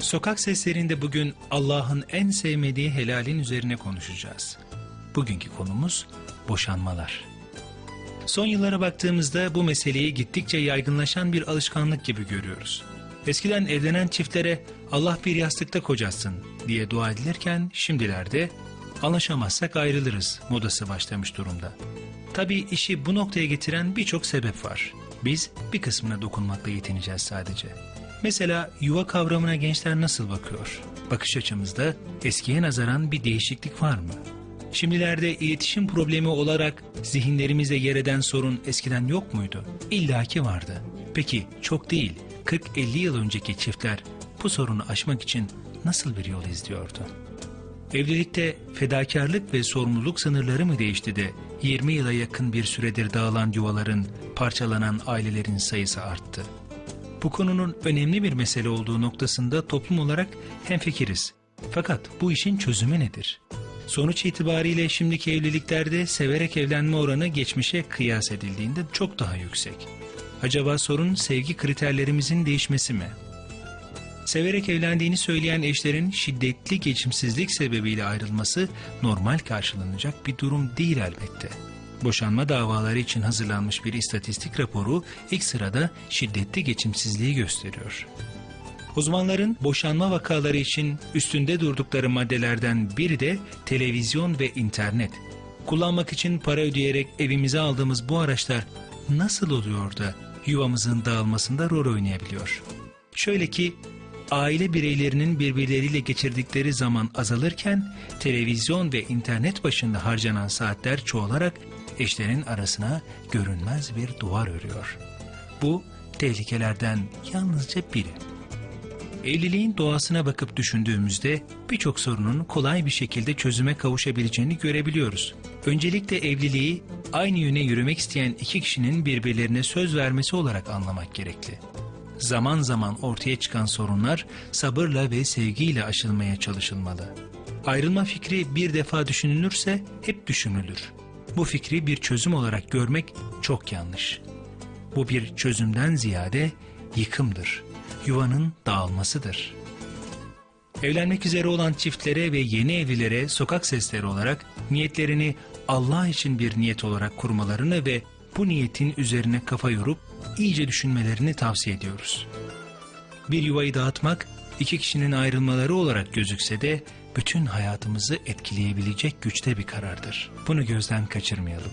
Sokak seslerinde bugün Allah'ın en sevmediği helalin üzerine konuşacağız. Bugünkü konumuz boşanmalar. Son yıllara baktığımızda bu meseleyi gittikçe yaygınlaşan bir alışkanlık gibi görüyoruz. Eskiden evlenen çiftlere Allah bir yastıkta kocasın diye dua edilirken şimdilerde anlaşamazsak ayrılırız modası başlamış durumda. Tabii işi bu noktaya getiren birçok sebep var. Biz bir kısmına dokunmakla yetineceğiz sadece. Mesela yuva kavramına gençler nasıl bakıyor? Bakış açımızda eskiye nazaran bir değişiklik var mı? Şimdilerde iletişim problemi olarak zihinlerimize yer eden sorun eskiden yok muydu? İlla ki vardı. Peki çok değil, 40-50 yıl önceki çiftler bu sorunu aşmak için nasıl bir yol izliyordu? Evlilikte fedakarlık ve sorumluluk sınırları mı değişti de 20 yıla yakın bir süredir dağılan yuvaların, parçalanan ailelerin sayısı arttı? Bu konunun önemli bir mesele olduğu noktasında toplum olarak hemfikiriz. Fakat bu işin çözümü nedir? Sonuç itibariyle şimdiki evliliklerde severek evlenme oranı geçmişe kıyas edildiğinde çok daha yüksek. Acaba sorun sevgi kriterlerimizin değişmesi mi? Severek evlendiğini söyleyen eşlerin şiddetli geçimsizlik sebebiyle ayrılması normal karşılanacak bir durum değil elbette. Boşanma davaları için hazırlanmış bir istatistik raporu ilk sırada şiddetli geçimsizliği gösteriyor. Uzmanların boşanma vakaları için üstünde durdukları maddelerden biri de televizyon ve internet. Kullanmak için para ödeyerek evimize aldığımız bu araçlar nasıl oluyor da yuvamızın dağılmasında rol oynayabiliyor? Şöyle ki aile bireylerinin birbirleriyle geçirdikleri zaman azalırken televizyon ve internet başında harcanan saatler çoğalarak eşlerin arasına görünmez bir duvar örüyor. Bu tehlikelerden yalnızca biri. Evliliğin doğasına bakıp düşündüğümüzde birçok sorunun kolay bir şekilde çözüme kavuşabileceğini görebiliyoruz. Öncelikle evliliği aynı yöne yürümek isteyen iki kişinin birbirlerine söz vermesi olarak anlamak gerekli. Zaman zaman ortaya çıkan sorunlar sabırla ve sevgiyle aşılmaya çalışılmalı. Ayrılma fikri bir defa düşünülürse hep düşünülür. Bu fikri bir çözüm olarak görmek çok yanlış. Bu bir çözümden ziyade yıkımdır. Yuvanın dağılmasıdır. Evlenmek üzere olan çiftlere ve yeni evlilere sokak sesleri olarak niyetlerini Allah için bir niyet olarak kurmalarını ve bu niyetin üzerine kafa yorup iyice düşünmelerini tavsiye ediyoruz. Bir yuvayı dağıtmak iki kişinin ayrılmaları olarak gözükse de bütün hayatımızı etkileyebilecek güçte bir karardır. Bunu gözden kaçırmayalım.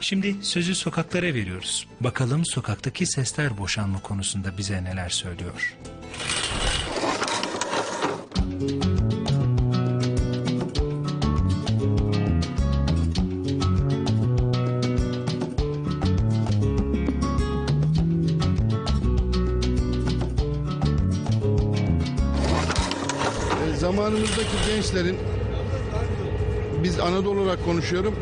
Şimdi sözü sokaklara veriyoruz. Bakalım sokaktaki sesler boşanma konusunda bize neler söylüyor. Zamanımızdaki gençlerin biz Anadolu olarak konuşuyorum.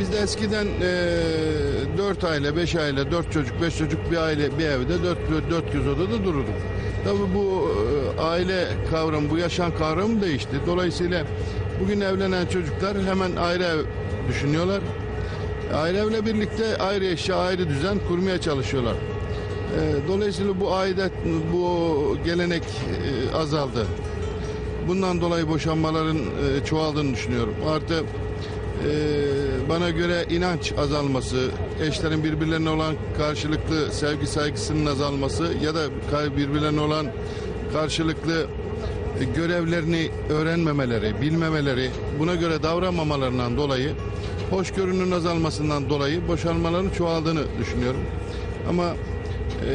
Biz de eskiden e, 4 aile, 5 aile, 4 çocuk, 5 çocuk bir aile bir evde 4 400 odada dururduk. Tabii bu e, aile kavramı, bu yaşam kavramı değişti. Dolayısıyla bugün evlenen çocuklar hemen ayrı ev düşünüyorlar. Ayrı evle birlikte ayrı eşya, ayrı düzen kurmaya çalışıyorlar. E, Dolayısıyla bu adet, bu gelenek e, azaldı. Bundan dolayı boşanmaların e, çoğaldığını düşünüyorum. Artı e, bana göre inanç azalması, eşlerin birbirlerine olan karşılıklı sevgi saygısının azalması ya da birbirlerine olan karşılıklı e, görevlerini öğrenmemeleri, bilmemeleri, buna göre davranmamalarından dolayı hoşgörünün azalmasından dolayı boşanmaların çoğaldığını düşünüyorum. Ama e,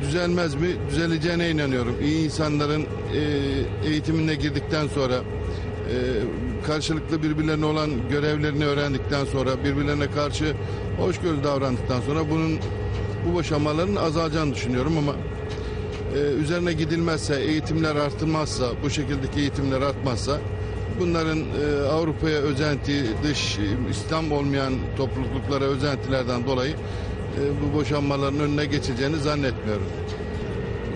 düzelmez mi? Düzeleceğine inanıyorum. İyi insanların e, eğitimine girdikten sonra e, karşılıklı birbirlerine olan görevlerini öğrendikten sonra birbirlerine karşı hoşgörülü davrandıktan sonra bunun bu boşanmaların azalacağını düşünüyorum ama e, üzerine gidilmezse, eğitimler artırmazsa, bu şekildeki eğitimler artmazsa bunların Avrupa'ya özenti, dış İslam olmayan topluluklara özentilerden dolayı bu boşanmaların önüne geçeceğini zannetmiyorum.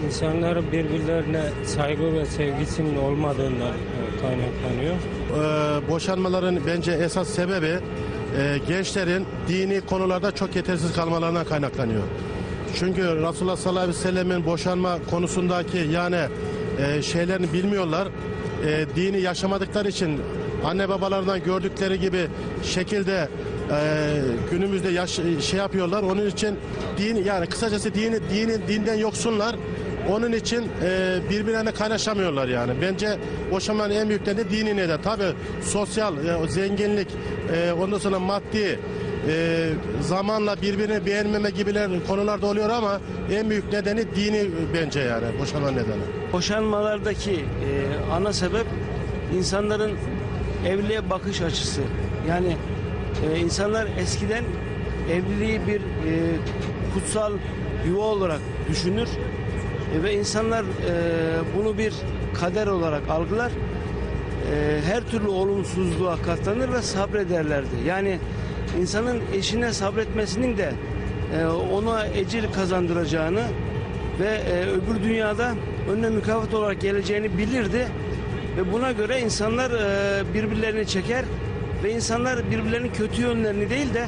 İnsanların birbirlerine saygı ve sevgisinin olmadığından e, kaynaklanıyor. Ee, boşanmaların bence esas sebebi e, gençlerin dini konularda çok yetersiz kalmalarından kaynaklanıyor. Çünkü Resulullah sallallahu aleyhi ve sellemin boşanma konusundaki yani e, şeylerini bilmiyorlar. E, dini yaşamadıkları için anne babalarından gördükleri gibi şekilde e, günümüzde yaş, şey yapıyorlar. Onun için din yani kısacası dini dini dinden yoksunlar. Onun için e, birbirlerine kaynaşamıyorlar yani. Bence boşanmanın en büyük nedeni dini neden. Tabii sosyal e, zenginlik, e, ondan sonra maddi e, zamanla birbirini beğenmeme gibiler konular da oluyor ama en büyük nedeni dini bence yani boşanma nedeni. Boşanmalardaki e, ana sebep insanların evliliğe bakış açısı. Yani e, insanlar eskiden evliliği bir e, kutsal yuva olarak düşünür E, ve insanlar e, bunu bir kader olarak algılar. E, her türlü olumsuzluğa katlanır ve sabrederlerdi. Yani insanın eşine sabretmesinin de e, ona ecir kazandıracağını ve e, öbür dünyada önüne mükafat olarak geleceğini bilirdi ve buna göre insanlar e, birbirlerini çeker ve insanlar birbirlerinin kötü yönlerini değil de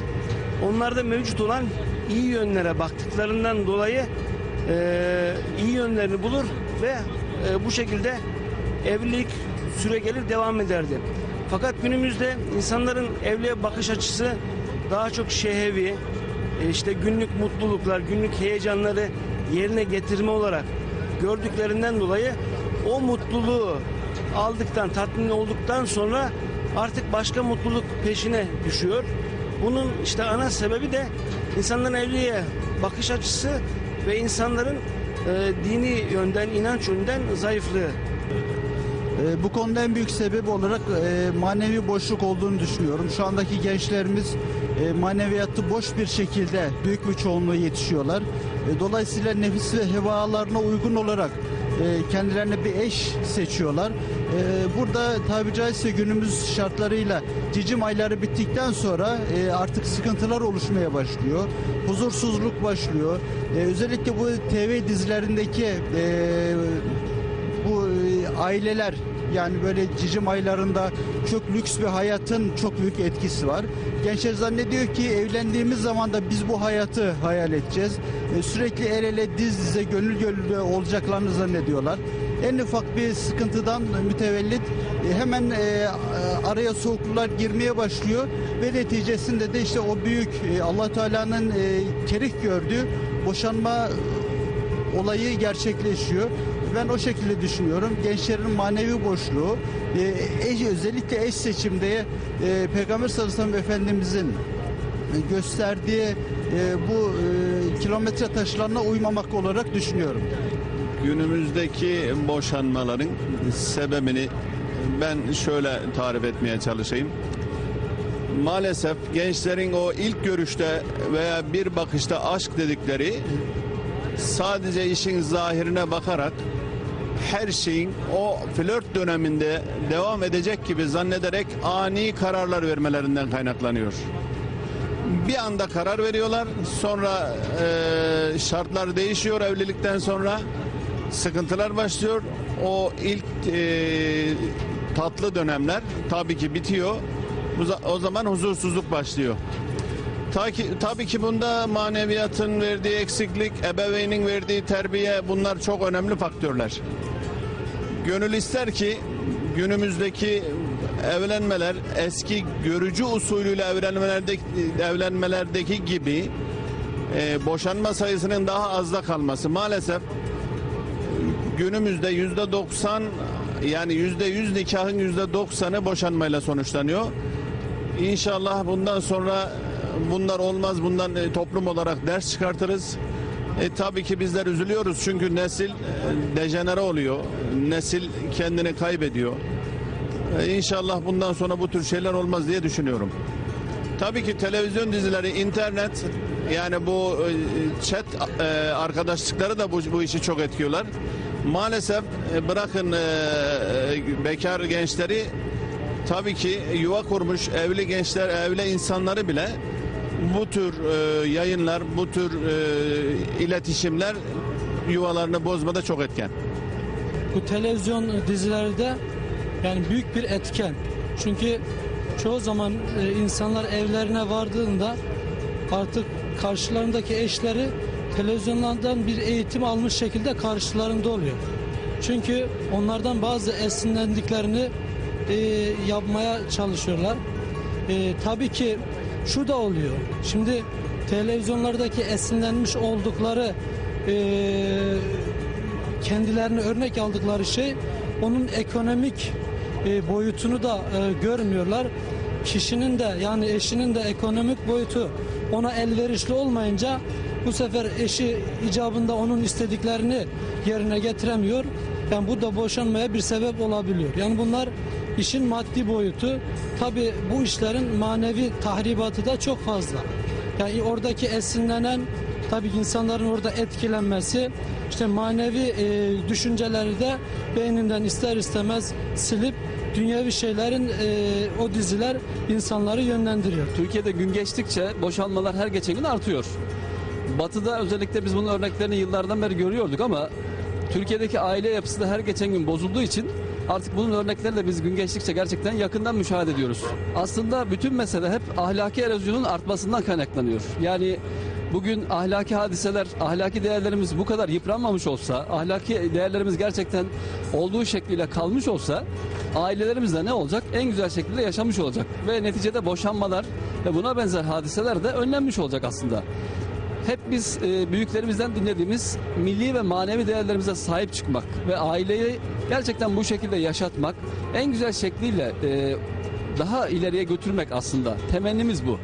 onlarda mevcut olan iyi yönlere baktıklarından dolayı e, iyi yönlerini bulur ve e, bu şekilde evlilik süre gelir devam ederdi. Fakat günümüzde insanların evliliğe bakış açısı daha çok şehevi, e, işte günlük mutluluklar, günlük heyecanları yerine getirme olarak gördüklerinden dolayı o mutluluğu aldıktan, tatmin olduktan sonra artık başka mutluluk peşine düşüyor. Bunun işte ana sebebi de insanların evliliğe bakış açısı ve insanların e, dini yönden, inanç yönden zayıflığı. E, Bu konuda en büyük sebep olarak e, manevi boşluk olduğunu düşünüyorum. Şu andaki gençlerimiz e, maneviyatı boş bir şekilde büyük bir çoğunluğu yetişiyorlar. E, Dolayısıyla nefis ve hevalarına uygun olarak kendilerine bir eş seçiyorlar. E, Burada tabi caizse günümüz şartlarıyla cicim ayları bittikten sonra e, artık sıkıntılar oluşmaya başlıyor. Huzursuzluk başlıyor. E, Özellikle bu TV dizilerindeki e, bu e, aileler yani böyle cicim aylarında çok lüks bir hayatın çok büyük etkisi var. Gençler zannediyor ki evlendiğimiz zaman da biz bu hayatı hayal edeceğiz. E, sürekli el ele diz dize gönül gönüle olacaklarını zannediyorlar. En ufak bir sıkıntıdan mütevellit e, hemen e, araya soğukluklar girmeye başlıyor ve neticesinde de işte o büyük Allah Teala'nın e, kerih gördüğü boşanma olayı gerçekleşiyor. Ben o şekilde düşünüyorum. Gençlerin manevi boşluğu, e, özellikle eş seçimde e, Peygamber sallallahu Efendimizin gösterdiği e, bu e, kilometre taşlarına uymamak olarak düşünüyorum. Günümüzdeki boşanmaların sebebini ben şöyle tarif etmeye çalışayım. Maalesef gençlerin o ilk görüşte veya bir bakışta aşk dedikleri sadece işin zahirine bakarak her şeyin o flört döneminde devam edecek gibi zannederek ani kararlar vermelerinden kaynaklanıyor. Bir anda karar veriyorlar. Sonra e, şartlar değişiyor evlilikten sonra. Sıkıntılar başlıyor. O ilk e, tatlı dönemler tabii ki bitiyor. O zaman huzursuzluk başlıyor. Ta ki, tabii ki bunda maneviyatın verdiği eksiklik, ebeveynin verdiği terbiye bunlar çok önemli faktörler. Gönül ister ki günümüzdeki evlenmeler eski görücü usulüyle evlenmelerdeki, evlenmelerdeki gibi e, boşanma sayısının daha azda kalması. Maalesef günümüzde yüzde 90 yani yüzde 100 nikahın yüzde 90'ı boşanmayla sonuçlanıyor. İnşallah bundan sonra bunlar olmaz. Bundan e, toplum olarak ders çıkartırız. E, tabii ki bizler üzülüyoruz çünkü nesil e, dejenere oluyor. Nesil kendini kaybediyor. E, İnşallah bundan sonra bu tür şeyler olmaz diye düşünüyorum. Tabii ki televizyon dizileri, internet yani bu e, chat e, arkadaşlıkları da bu, bu işi çok etkiyorlar. Maalesef e, bırakın bekar gençleri tabii ki yuva kurmuş evli gençler, evli insanları bile bu tür e, yayınlar, bu tür e, iletişimler yuvalarını bozmada çok etken. bu televizyon dizilerde yani büyük bir etken. Çünkü çoğu zaman e, insanlar evlerine vardığında artık karşılarındaki eşleri televizyonlardan bir eğitim almış şekilde karşılarında oluyor. Çünkü onlardan bazı esinlendiklerini e, yapmaya çalışıyorlar. E, tabii ki şu da oluyor. Şimdi televizyonlardaki esinlenmiş oldukları e, kendilerine örnek aldıkları şey onun ekonomik e, boyutunu da e, görmüyorlar. Kişinin de yani eşinin de ekonomik boyutu ona elverişli olmayınca bu sefer eşi icabında onun istediklerini yerine getiremiyor. Yani bu da boşanmaya bir sebep olabiliyor. Yani bunlar işin maddi boyutu. Tabi bu işlerin manevi tahribatı da çok fazla. Yani oradaki esinlenen tabii insanların orada etkilenmesi işte manevi e, düşünceleri de beyninden ister istemez silip dünyevi şeylerin e, o diziler insanları yönlendiriyor. Türkiye'de gün geçtikçe boşanmalar her geçen gün artıyor. Batı'da özellikle biz bunun örneklerini yıllardan beri görüyorduk ama Türkiye'deki aile yapısı da her geçen gün bozulduğu için artık bunun örneklerini de biz gün geçtikçe gerçekten yakından müşahede ediyoruz. Aslında bütün mesele hep ahlaki erozyonun artmasından kaynaklanıyor. Yani bugün ahlaki hadiseler, ahlaki değerlerimiz bu kadar yıpranmamış olsa, ahlaki değerlerimiz gerçekten olduğu şekliyle kalmış olsa ailelerimiz de ne olacak? En güzel şekilde yaşamış olacak. Ve neticede boşanmalar ve buna benzer hadiseler de önlenmiş olacak aslında hep biz e, büyüklerimizden dinlediğimiz milli ve manevi değerlerimize sahip çıkmak ve aileyi gerçekten bu şekilde yaşatmak en güzel şekliyle e, daha ileriye götürmek aslında. Temennimiz bu.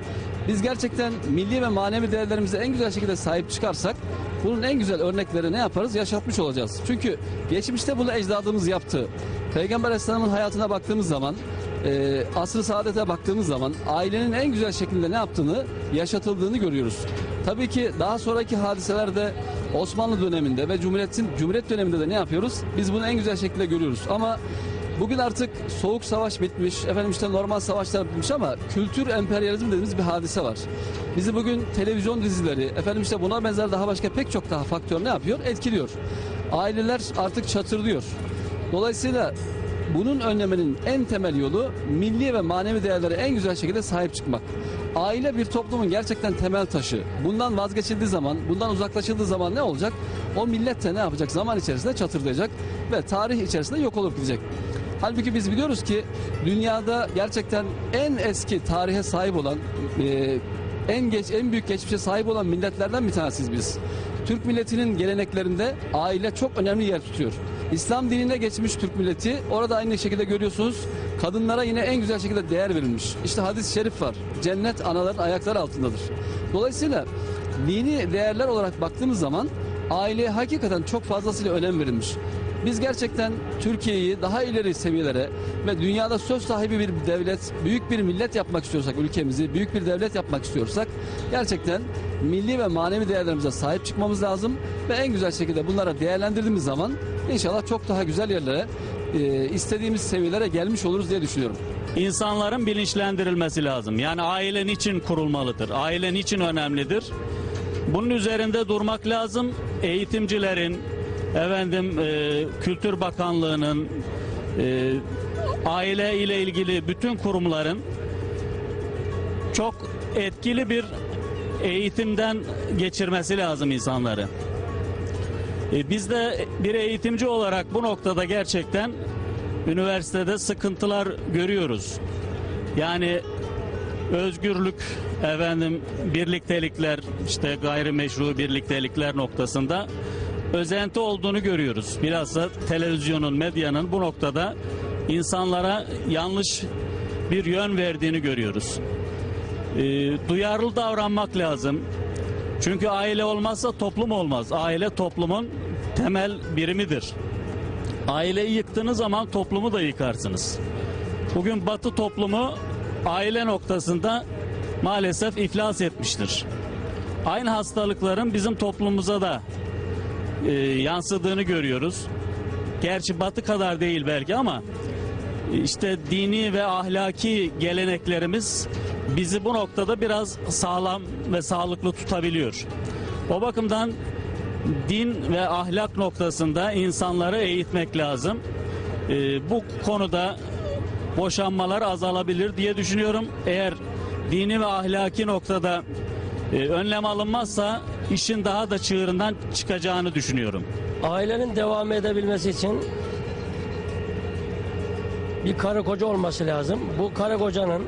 Biz gerçekten milli ve manevi değerlerimize en güzel şekilde sahip çıkarsak bunun en güzel örnekleri ne yaparız? Yaşatmış olacağız. Çünkü geçmişte bunu ecdadımız yaptı. Peygamber Aleyhisselam'ın hayatına baktığımız zaman e, asr-ı saadete baktığımız zaman ailenin en güzel şekilde ne yaptığını yaşatıldığını görüyoruz. Tabii ki daha sonraki hadiselerde Osmanlı döneminde ve Cumhuriyet'in Cumhuriyet döneminde de ne yapıyoruz? Biz bunu en güzel şekilde görüyoruz. Ama bugün artık soğuk savaş bitmiş, efendim işte normal savaşlar bitmiş ama kültür emperyalizm dediğimiz bir hadise var. Bizi bugün televizyon dizileri, efendim işte buna benzer daha başka pek çok daha faktör ne yapıyor? Etkiliyor. Aileler artık çatırdıyor. Dolayısıyla bunun önlemenin en temel yolu milli ve manevi değerlere en güzel şekilde sahip çıkmak. Aile bir toplumun gerçekten temel taşı. Bundan vazgeçildiği zaman, bundan uzaklaşıldığı zaman ne olacak? O millet de ne yapacak? Zaman içerisinde çatırdayacak ve tarih içerisinde yok olup gidecek. Halbuki biz biliyoruz ki dünyada gerçekten en eski tarihe sahip olan, e, en geç, en büyük geçmişe sahip olan milletlerden bir tanesiyiz biz. Türk milletinin geleneklerinde aile çok önemli yer tutuyor. İslam dinine geçmiş Türk milleti orada aynı şekilde görüyorsunuz kadınlara yine en güzel şekilde değer verilmiş. İşte hadis-i şerif var. Cennet anaların ayakları altındadır. Dolayısıyla dini değerler olarak baktığımız zaman aileye hakikaten çok fazlasıyla önem verilmiş. Biz gerçekten Türkiye'yi daha ileri seviyelere ve dünyada söz sahibi bir devlet, büyük bir millet yapmak istiyorsak ülkemizi, büyük bir devlet yapmak istiyorsak gerçekten milli ve manevi değerlerimize sahip çıkmamız lazım ve en güzel şekilde bunlara değerlendirdiğimiz zaman inşallah çok daha güzel yerlere, e, istediğimiz seviyelere gelmiş oluruz diye düşünüyorum. İnsanların bilinçlendirilmesi lazım. Yani aile niçin kurulmalıdır? Aile niçin önemlidir? Bunun üzerinde durmak lazım. Eğitimcilerin, efendim e, Kültür Bakanlığı'nın, e, aile ile ilgili bütün kurumların çok etkili bir eğitimden geçirmesi lazım insanları. E, biz de bir eğitimci olarak bu noktada gerçekten üniversitede sıkıntılar görüyoruz. Yani özgürlük, efendim birliktelikler, işte gayrimeşru birliktelikler noktasında özenti olduğunu görüyoruz. Bilhassa televizyonun, medyanın bu noktada insanlara yanlış bir yön verdiğini görüyoruz. Ee, duyarlı davranmak lazım. Çünkü aile olmazsa toplum olmaz. Aile toplumun temel birimidir. Aileyi yıktığınız zaman toplumu da yıkarsınız. Bugün Batı toplumu aile noktasında maalesef iflas etmiştir. Aynı hastalıkların bizim toplumumuza da e, yansıdığını görüyoruz. Gerçi Batı kadar değil belki ama işte dini ve ahlaki geleneklerimiz bizi bu noktada biraz sağlam ve sağlıklı tutabiliyor. O bakımdan din ve ahlak noktasında insanları eğitmek lazım. Ee, bu konuda boşanmalar azalabilir diye düşünüyorum. Eğer dini ve ahlaki noktada e, önlem alınmazsa işin daha da çığırından çıkacağını düşünüyorum. Ailenin devam edebilmesi için bir karı koca olması lazım. Bu karı kocanın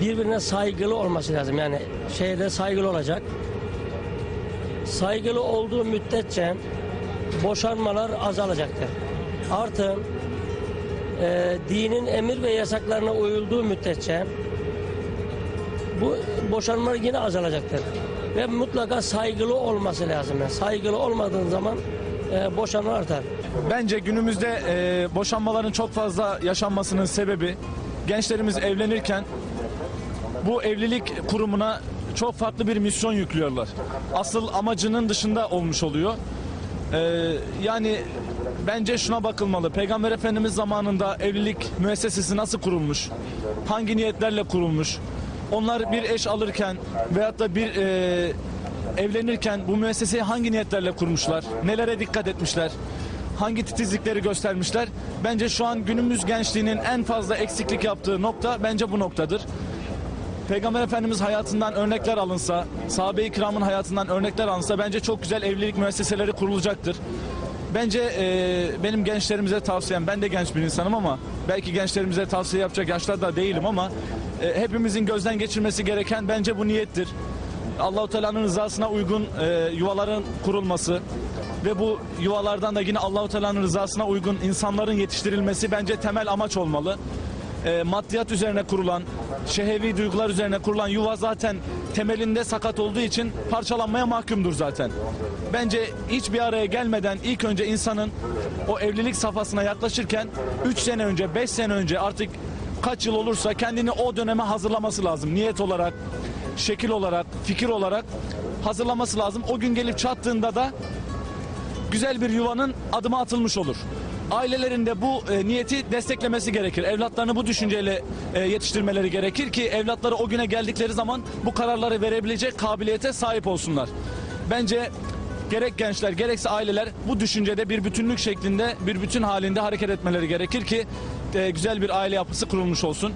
birbirine saygılı olması lazım. Yani şeyde saygılı olacak. Saygılı olduğu müddetçe boşanmalar azalacaktır. Artı e, dinin emir ve yasaklarına uyulduğu müddetçe bu boşanmalar yine azalacaktır. Ve mutlaka saygılı olması lazım. Yani saygılı olmadığın zaman e, boşanma artar. Bence günümüzde e, boşanmaların çok fazla yaşanmasının sebebi gençlerimiz evlenirken bu evlilik kurumuna çok farklı bir misyon yüklüyorlar. Asıl amacının dışında olmuş oluyor. E, yani bence şuna bakılmalı. Peygamber Efendimiz zamanında evlilik müessesesi nasıl kurulmuş? Hangi niyetlerle kurulmuş? Onlar bir eş alırken veyahut da bir e, evlenirken bu müesseseyi hangi niyetlerle kurmuşlar? Nelere dikkat etmişler? Hangi titizlikleri göstermişler? Bence şu an günümüz gençliğinin en fazla eksiklik yaptığı nokta bence bu noktadır. Peygamber Efendimiz hayatından örnekler alınsa, sahabe-i kiramın hayatından örnekler alınsa bence çok güzel evlilik müesseseleri kurulacaktır. Bence e, benim gençlerimize tavsiyem, ben de genç bir insanım ama belki gençlerimize tavsiye yapacak yaşlarda değilim ama e, hepimizin gözden geçirmesi gereken bence bu niyettir. Allahu Teala'nın rızasına uygun e, yuvaların kurulması ve bu yuvalardan da yine Allahu Teala'nın rızasına uygun insanların yetiştirilmesi bence temel amaç olmalı. E, maddiyat üzerine kurulan, şehevi duygular üzerine kurulan yuva zaten temelinde sakat olduğu için parçalanmaya mahkumdur zaten. Bence hiç bir araya gelmeden ilk önce insanın o evlilik safhasına yaklaşırken 3 sene önce, 5 sene önce artık kaç yıl olursa kendini o döneme hazırlaması lazım. Niyet olarak, şekil olarak, fikir olarak hazırlaması lazım. O gün gelip çattığında da güzel bir yuvanın adımı atılmış olur. Ailelerin de bu e, niyeti desteklemesi gerekir. Evlatlarını bu düşünceyle e, yetiştirmeleri gerekir ki evlatları o güne geldikleri zaman bu kararları verebilecek kabiliyete sahip olsunlar. Bence gerek gençler gerekse aileler bu düşüncede bir bütünlük şeklinde bir bütün halinde hareket etmeleri gerekir ki güzel bir aile yapısı kurulmuş olsun.